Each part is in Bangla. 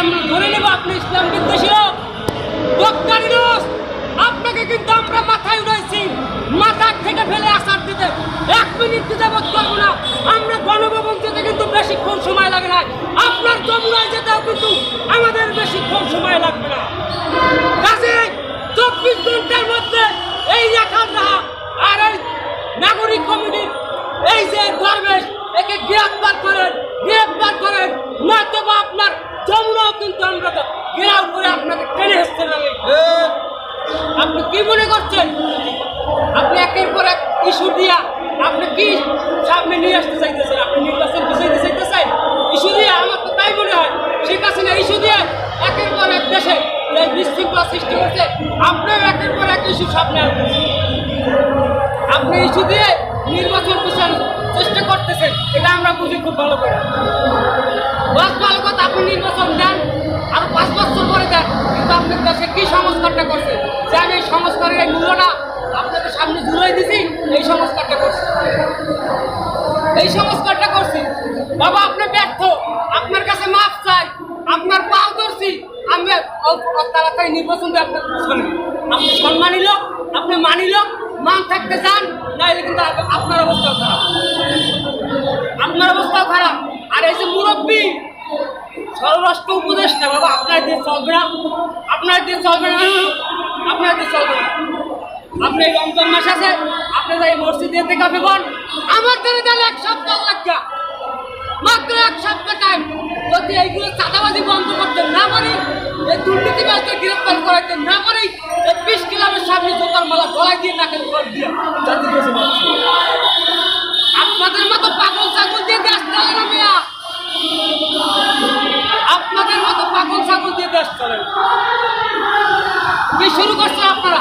আমরা ধরে নেব, আপনি ইসলাম বিদ্বেষী ডক্টর আপনাকে কিন্তু আমরা মাথায় উড়াইছি। মাথার থেকে ফেলে আসার দিতে। এক মিনিট দিতে বোধ করব না। আমরা গণভবন যেতে কিন্তু বেশিক্ষণ সময় লাগে না। আপনার যমুনায় যেতেও কিন্তু আমাদের বেশিক্ষণ সময় লাগবে না। চব্বিশ ঘণ্টার মধ্যে এই রেখার রাহা আর এই নাগরিক কমিটির এই যে দরবেশ একে গ্রেফতার করেন গ্রেফতার করেন নয়তো বা আপনার যমুনাও কিন্তু আমরা তো ঘেরাও করে আপনাকে টেনে হেসতে লাগে আপনি কি মনে করছেন? আপনি একের পর এক ইস্যু দিয়া আপনি কি সামনে নিয়ে আসতে চাইতেছেন? আপনি নির্বাচন পিছাইতে চাইতেছেন? ইস্যু দিয়ে আমার তো তাই মনে হয়। শেখ হাসিনা ইস্যু দিয়ে একের পর এক দেশে বিশৃঙ্খলা সৃষ্টি করছে আপনার একের পর এক ইস্যু সামনে আনতেছেন আপনি ইস্যু দিয়ে নির্বাচন পিছানোর চেষ্টা করতেছেন, এটা আমরা বুঝি খুব ভালো করে। বাস ভালো কথা, আপনি নির্বাচন দেন আর পাঁচ বছর পরে দেন কিন্তু আপনার দেশে কি সংস্কারটা করছে? যে আমি এই সংস্কারের এই মূল্যটা আপনাদের সামনে জুড়ে দিছি, এই সংস্কারটা করছি। এই সংস্কারটা করছি। বাবা, আপনি ব্যর্থ। আপনার কাছে মাফ চাই। আপনার পাও ধরছি। আমি তাড়াতাড়ি নির্বাচন আপনার আপনি সম্মানিল আপনি মানিল মান থাকতে চান নাহলে কিন্তু আপ- আপনার অবস্থাও খারাপ। আপনার অবস্থাও খারাপ। আর এই যে মুরব্বী স্বরাষ্ট্র উপদেষ্টা বাবা, আপনার দিয়ে চলবে না, আপনার দিয়ে চলবে না, আপনার দিয়ে চলবে না। আপনি রমজান মাস আছে, আপনি যাই মসজিদে থেকে বল, আমার জন্য তাহলে এক সপ্তাহ লাগবে মাত্র এক সপ্তাহ টাইম যদি এইগুলো চাঁদাবাজি বন্ধ করতেন না পারি এই দুর্নীতিবাজকে গ্রেফতার করাইতেন না কি শুরু করছেন আপনারা।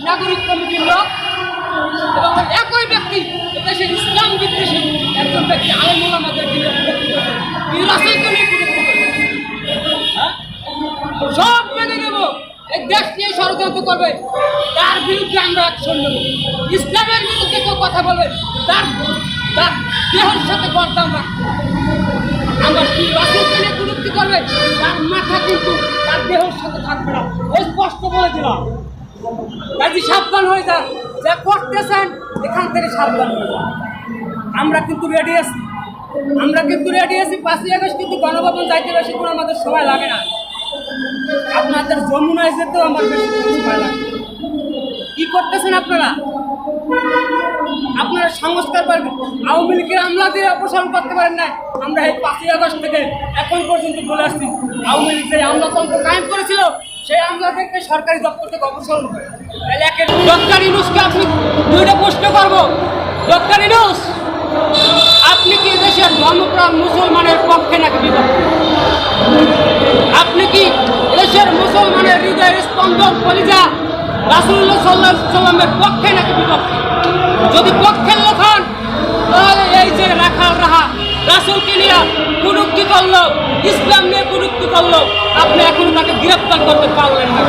নাগরিক কমিটির লোক এবং একই ব্যক্তি, দেশের ইসলাম বিদ্বেষী একজন ব্যক্তি, আলমুল আমাদের। হ্যাঁ? সব মেনে নেব। এই দেশ নিয়ে ষড়যন্ত্র করবে। তার বিরুদ্ধে আমরা অ্যাকশন নেব। ইসলামের বিরুদ্ধে কেউ কথা বলবে তার তার দেহের সাথে গরদাম রাখব করবে, তার সাথে থাকবে না। সাবধান হয়ে যান। করতেছেন, এখান থেকে সাবধান হয়ে আমরা কিন্তু রেডি আছি। আমরা কিন্তু রেডি আছি। পাঁচই আগস্ট কিন্তু গণভবন যাইতে বেশি কোনো আমাদের সময় লাগে না। আপনাদের যমুনায় যেতেও আমার বেশি সময় লাগে। কি করতেছেন আপনারা? সংস্কার পারবেন আওয়ামী লীগের আমলা দিয়ে অপসারণ করতে পারেন না আমরা এই পাঁচই আগস্ট থেকে এখন পর্যন্ত বলে আসছি, আওয়ামী লীগ যে আমলাতন্ত্র কায়েম করেছিল, সেই আমলাদেরকে সরকারি দপ্তর থেকে অপসারণ করে ডক্টর ইনুসকে আপনি দুইটা প্রশ্ন করব। ডক্টর ইনুস আপনি কি দেশের ধর্মপ্রাণ মুসলমানের পক্ষে নাকি রাসুল্লাহ সাল্লাহ সাল্লামের পক্ষে নাকি বিপক্ষে? যদি পক্ষের লোক হন, তাহলে এই যে রাখাল রাহা, রাসুলকে নিয়ে কুরুক্তি করল, ইসলাম নিয়ে কুরুক্তি করল, আপনি এখনও তাকে গ্রেপ্তার করতে পারলেন না।